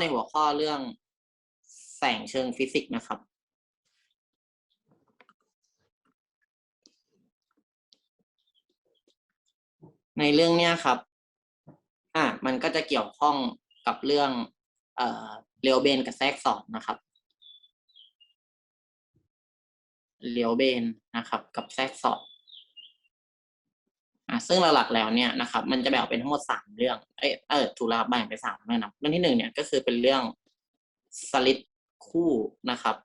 ในหัวข้อเรื่องแสงเชิงฟิสิกส์นะครับ ในเรื่องเนี้ยครับ อะมันก็จะเกี่ยวข้องกับเรื่อง เอ่อเลียวเบนกับแทรกซ้อนนะครับเลียวเบนนะครับ กับแทรกซ้อน อะซึ่งหลักๆแล้วเนี่ยนะครับ มันจะแบ่งเป็นทั้งหมดสามเรื่อง เอยเออถูกแล้วครับแบ่งเป็นสามเรื่องนะเรื่องที่หนึ่งเนี่ยก็คือเป็นเรื่องสลิดคู่นะครับ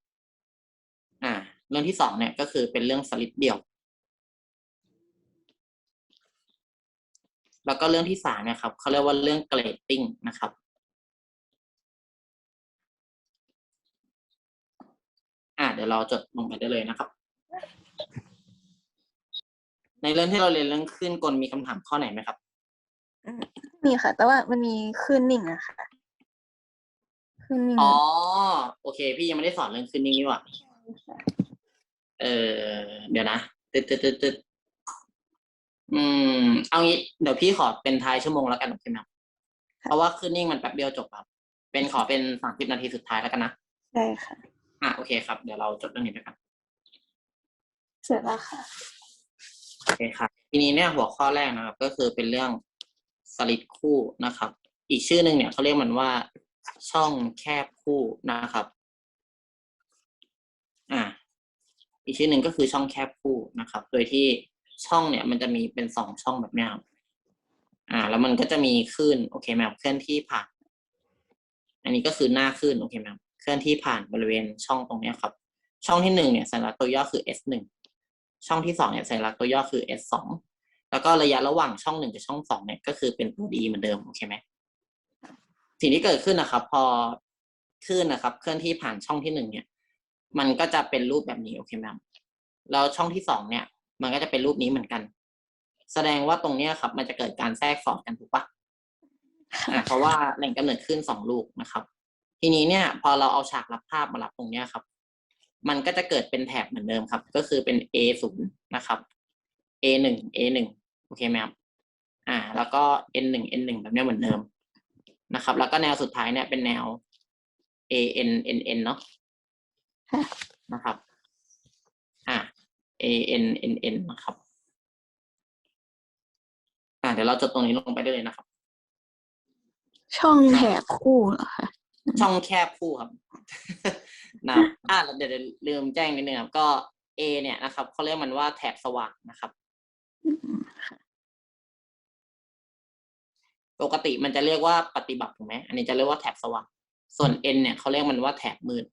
อ่า เรื่องที่สองเนี่ยก็คือเป็นเรื่องสลิดเดี่ยว แล้วก็เรื่องที่สามเนี่ยครับเขาเรียกว่าเรื่องเกรดติ้งนะครับอ่าเดี๋ยวเราจดลงไปได้เลยนะครับ ในเรื่องที่เราเรียนเรื่องขึ้นกลมีคำถามข้อไหนไหมครับมีค่ะ แต่ว่ามันมีขึ้นนิ่งอะค่ะขึ้นนิ่งอ๋อโอเค พี่ยังไม่ได้สอนเรื่องขึ้นนิ่งนี่หว่าเออเดี๋ยวนะตึ๊ดตึ๊ดตึ๊ดตึ๊ดอืม เอางี้เดี๋ยวพี่ขอเป็นท้ายชั่วโมงแล้วกันโอเคไหมครับเพราะว่าขึ้นนิ่งมันแป๊บเดียวจบครับ เป็นขอเป็นสามสิบนาทีสุดท้ายแล้วกันนะใช่ค่ะ อะโอเคครับ เดี๋ยวเราจบเรื่องนี้ไปกันเสร็จแล้วค่ะโอเคครับทีนี้เนี่ยหัวข้อแรกนะครับ ก็คือเป็นเรื่องสลิดคู่นะครับ อีกชื่อหนึ่งเนี่ยเขาเรียกมันว่า ช่องแคบคู่นะครับ อ่า อีกชื่อหนึ่งก็คือช่องแคบคู่นะครับ โดยที่ช่องเนี่ยมันจะมีเป็นสองช่องแบบนี้ครับอ่า แล้วมันก็จะมีคลื่นโอเคไหมครับเคลื่อนที่ผ่าน อันนี้ก็คือหน้าคลื่นโอเคไหมครับเคลื่อนที่ผ่านบริเวณช่องตรงนี้ครับ ช่องที่หนึ่งเนี่ยสัญลักษณ์ตัวย่อคือ S หนึ่ง ช่องที่สองเนี่ยสัญลักษณ์ตัวย่อคือ S สองแล้วก็ระยะระหว่างช่องหนึ่งกับช่องสองเนี่ยก็คือเป็นตัว D เหมือนเดิมโอเคไหมสิ่งที่เกิดขึ้นนะครับ พอคลื่นนะครับ เคลื่อนที่ผ่านช่องที่หนึ่งเนี่ย มันก็จะเป็นรูปแบบนี้โอเคไหมแล้วช่องที่สองเนี่ย มันก็จะเป็นรูปนี้เหมือนกัน แสดงว่าตรงเนี้ยครับ มันจะเกิดการแทรกซ้อนกันถูกปะอ่าเพราะว่าแหล่งกำเนิดขึ้นสองลูกนะครับ ทีนี้เนี่ย พอเราเอาฉากรับภาพมารับตรงเนี้ยครับ มันก็จะเกิดเป็นแถบเหมือนเดิมครับ ก็คือเป็น A ศูนย์นะครับ A หนึ่ง A หนึ่งโอเคไหมครับอ่า แล้วก็ N หนึ่ง N หนึ่งแบบเนี้ยเหมือนเดิมนะครับ แล้วก็แนวสุดท้ายเนี่ยเป็นแนว A N N N เนาะค่ะนะครับ อ่า A N N N นะครับ อ่า เดี๋ยวเราจดตรงนี้ลงไปได้เลยนะครับ ช่องแถบคู่เหรอคะช่องแคบคู่ครับ นะครับอ่าเดี๋ยวลืมแจ้งนิดนึงครับก็ A เนี่ยนะครับเขาเรียกมันว่าแถบสว่างนะครับปกติมันจะเรียกว่าปฏิบัติถูกไหมอันนี้จะเรียกว่าแถบสว่าง ส่วน N เนี่ยเขาเรียกมันว่าแถบมืด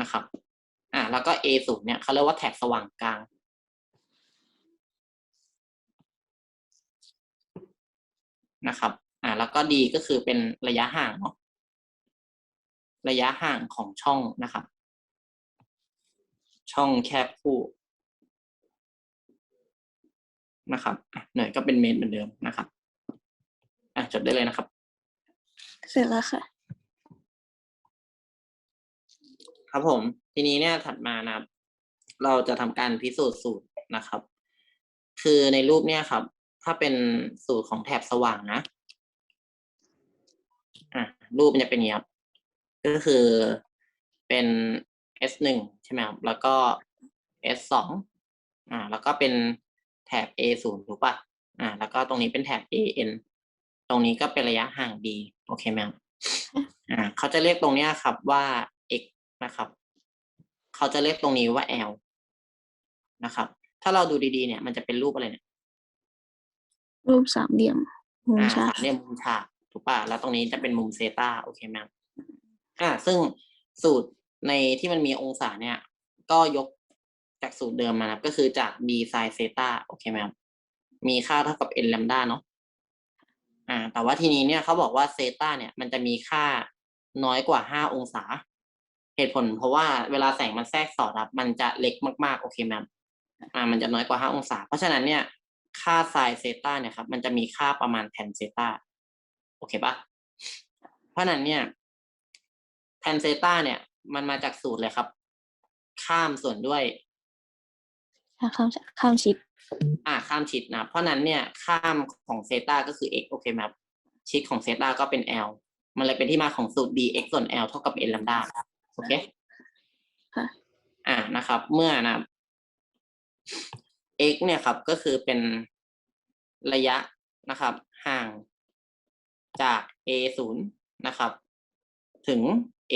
นะครับ อ่า แล้วก็ A ศูนย์เนี่ยเขาเรียกว่าแถบสว่างกลาง นะครับ อ่า แล้วก็ D ก็คือเป็นระยะห่างเนาะ ระยะห่างของช่องนะครับ ช่องแคบคู่นะครับอะหน่วยก็เป็นเมตรเหมือนเดิมนะครับอะจดได้เลยนะครับ เสร็จแล้วค่ะครับผม ทีนี้เนี่ยถัดมานะครับ เราจะทำการพิสูจน์สูตรนะครับ คือในรูปเนี่ยครับ ถ้าเป็นสูตรของแถบสว่างนะอะรูปมันจะเป็นอย่างนี้ครับ ก็คือเป็น S หนึ่งใช่ไหมครับ แล้วก็ S สองอ่า แล้วก็เป็นแถบ A ศูนย์ถูกปะอ่า แล้วก็ตรงนี้เป็นแถบ A N ตรงนี้ก็เป็นระยะห่าง D โอเคไหมครับอ่า เขาจะเรียกตรงเนี้ยครับว่า x นะครับ เขาจะเรียกตรงนี้ว่า l นะครับ ถ้าเราดูดีๆ เนี่ย มันจะเป็นรูปอะไรเนี่ย รูปสามเหลี่ยมมุมอ่าฉากสามเหลี่ยมมุมฉากถูกป่ะ แล้วตรงนี้จะเป็นมุมเซตาโอเคไหมครับ อ่าซึ่งสูตรในที่มันมีองศาเนี่ย ก็ยกจากสูตรเดิมมานะครับก็คือจาก b sin เซตาโอเคไหมครับมีค่าเท่ากับ n แลมดาเนาะอ่า แต่ว่าทีนี้เนี่ยเขาบอกว่าเซตาเนี่ยมันจะมีค่าน้อยกว่าห้าองศา เหตุผล เพราะว่าเวลาแสงมันแทรกสอดครับ มันจะเล็กมากๆ โอเคไหมครับอ่า มันจะน้อยกว่าห้าองศา เพราะฉะนั้นเนี่ย ค่าไซน์เซตาเนี่ยครับ มันจะมีค่าประมาณแทนเซตาโอเคปะเพราะฉะนั้นเนี่ย แทนเซตาเนี่ย มันมาจากสูตรเลยครับ ข้ามส่วนด้วยข้ามข้ามชิด อ่าข้ามชิดนะ เพราะฉะนั้นเนี่ยข้ามของเซตาก็คือ x โอเคไหมครับชิดของเซตาก็เป็น l มันเลยเป็นที่มาของสูตร dx ส่วน l เท่ากับ n ลำดาโอเคค่ะอ่านะครับ เมื่อนะครับ x เนี่ยครับก็คือเป็นระยะนะครับ ห่างจาก a ศูนย์นะครับ ถึง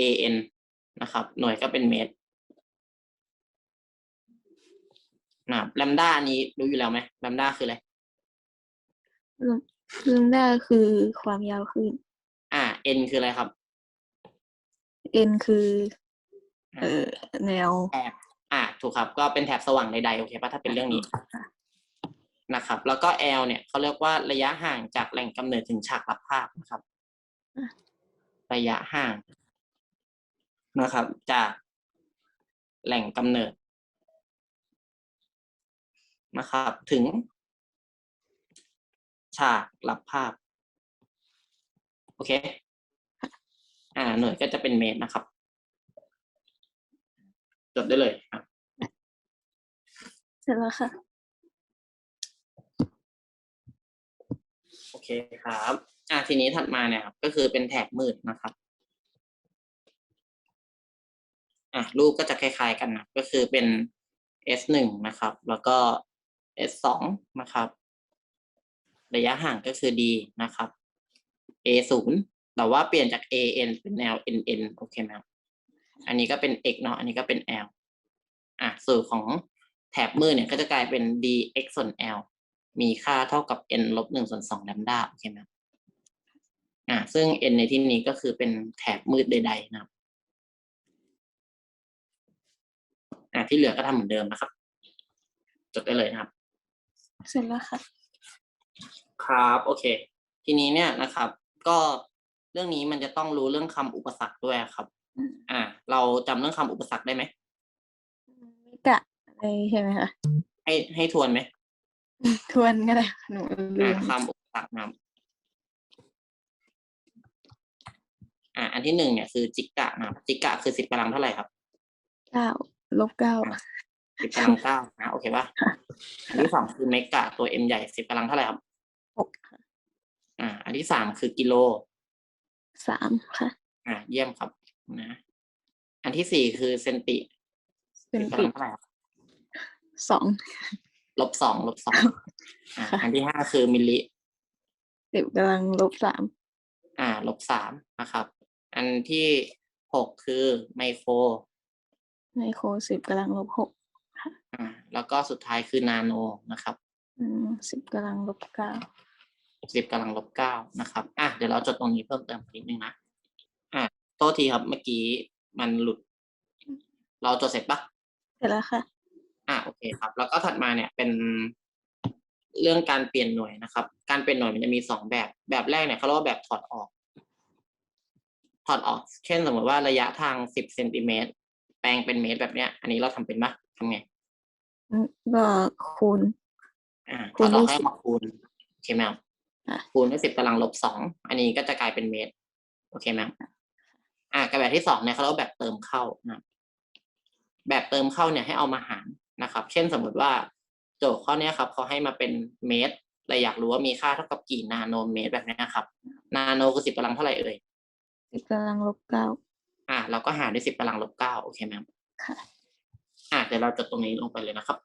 an นะครับ หน่วยก็เป็นเมตรนะครับแลมด้านี้รู้อยู่แล้วไหมแลมด้าคืออะไรซึ่งได้คือความยาวคลื่นอ่า n คืออะไรครับ n คืออ่าเอ่อแนวแถบอ่าถูกครับ ก็เป็นแถบสว่างใดๆโอเคปะถ้าเป็นเรื่องนี้ค่ะนะครับ แล้วก็ L เนี่ยเขาเรียกว่าระยะห่างจากแหล่งกำเนิดถึงฉากรับภาพนะครับ ระยะห่าง นะครับ จากแหล่งกำเนิดนะครับ ถึง ฉากรับภาพ โอเค อ่า หน่วยก็จะเป็นเมตรนะครับ จดได้เลยครับเสร็จแล้วค่ะ โอเคครับ อ่าทีนี้ถัดมาเนี่ยครับ ก็คือเป็นแถบมืดนะครับ อะรูปก็จะคล้ายๆกันนะก็คือเป็น S หนึ่งนะครับ แล้วก็ S สองนะครับ ระยะห่างก็คือ D นะครับ A ศูนย์แต่ว่าเปลี่ยนจาก A N เป็นแนว N N โอเคไหมครับอันนี้ก็เป็น x เนาะอันนี้ก็เป็น l อะสูตรของแถบมืดเนี่ยก็จะกลายเป็น dx ส่วน l มีค่าเท่ากับ n ลบหนึ่งส่วนสองแลมดาโอเคไหมครับอะซึ่ง n ในที่นี้ก็คือเป็นแถบมืดใดๆนะครับ อะที่เหลือก็ทำเหมือนเดิมนะครับ จดได้เลยนะครับ เสร็จแล้วค่ะ ครับโอเค ทีนี้เนี่ยนะครับ ก็เรื่องนี้มันจะต้องรู้เรื่องคำอุปสรรคด้วยครับอืมอ่า เราจำเรื่องคำอุปสรรคได้ไหมไม่กะอะไรใช่ไหมคะให้ให้ทวนไหมทวนก็ได้ค่ะหนูลือ่ามคำอุปสรรคนะครับอ่าอันที่หนึ่งเนี่ยคือจิกกะนะครับจิกกะคือสิบกำลังเท่าไหร่ครับเก้า ลบเก้าสิบกำลังเก้านะโอเคป่ะค่ะอันที่สองคือเมกะตัวเอ็มใหญ่สิบกำลังเท่าไหร่ครับหกค่ะอ่า อันที่สามคือกิโลสามค่ะ อ่า เยี่ยมครับนะอันที่สี่คือเซนติเป็นสิบกำติลังเท่าไหร่ครับสองลบสองลบสองอ่าค่ะอันที่ห้าคือมิลลิสิบกำลังลบสามอ่าลบสามนะครับ อันที่หกคือไมโคร ไมโครสิบกำลังลบหกอ่าแล้วก็สุดท้ายคือนาโนนะครับอืมสิบกำลังลบเก้าสิบกำลังลบเก้านะครับอะเดี๋ยวเราจดตรงนี้เพิ่มเติมนิดนึงนะอะโทษทีครับเมื่อกี้มันหลุด เราจดเสร็จปะเสร็จแล้วค่ะอะโอเคครับ แล้วก็ถัดมาเนี่ยเป็นเรื่องการเปลี่ยนหน่วยนะครับ การเปลี่ยนหน่วยมันจะมีสองแบบ แบบแรกเนี่ยเขาเรียกว่าแบบถอดออก ถอดออก เช่นสมมติว่าระยะทางสิบเซนติเมตรแปลงเป็นเมตรแบบเนี้ย อันนี้เราทำเป็นปะทำไงอืมก็คูณ อ่าคูถอณดออกด้วยให้สิบมาคูณโอเคไหมครับอะคูณด้วยสิบกำลังลบสองอันนี้ก็จะกลายเป็นเมตร โอเคไหมครับอ่ากับแบบที่สองเนี่ยเขาเรียกว่าแบบเติมเข้านะครับแบบเติมเข้าเนี่ยให้เอามาหารนะครับ เช่นสมมติว่าโจทย์ข้อเนี้ยครับเขาให้มาเป็นเมตรเราอยากรู้ว่ามีค่าเท่ากับกี่นาโนเมตรแบบเนี้ยครับ นาโนคือสิบกำลังเท่าไหร่เอ่ยสิบกำลังลบเก้า อะเราก็หารด้วยสิบกำลังลบเก้าโอเคไหม่ค่ะอะเดี๋ยวเราจดตรงนี้ลงไปเลยนะครับ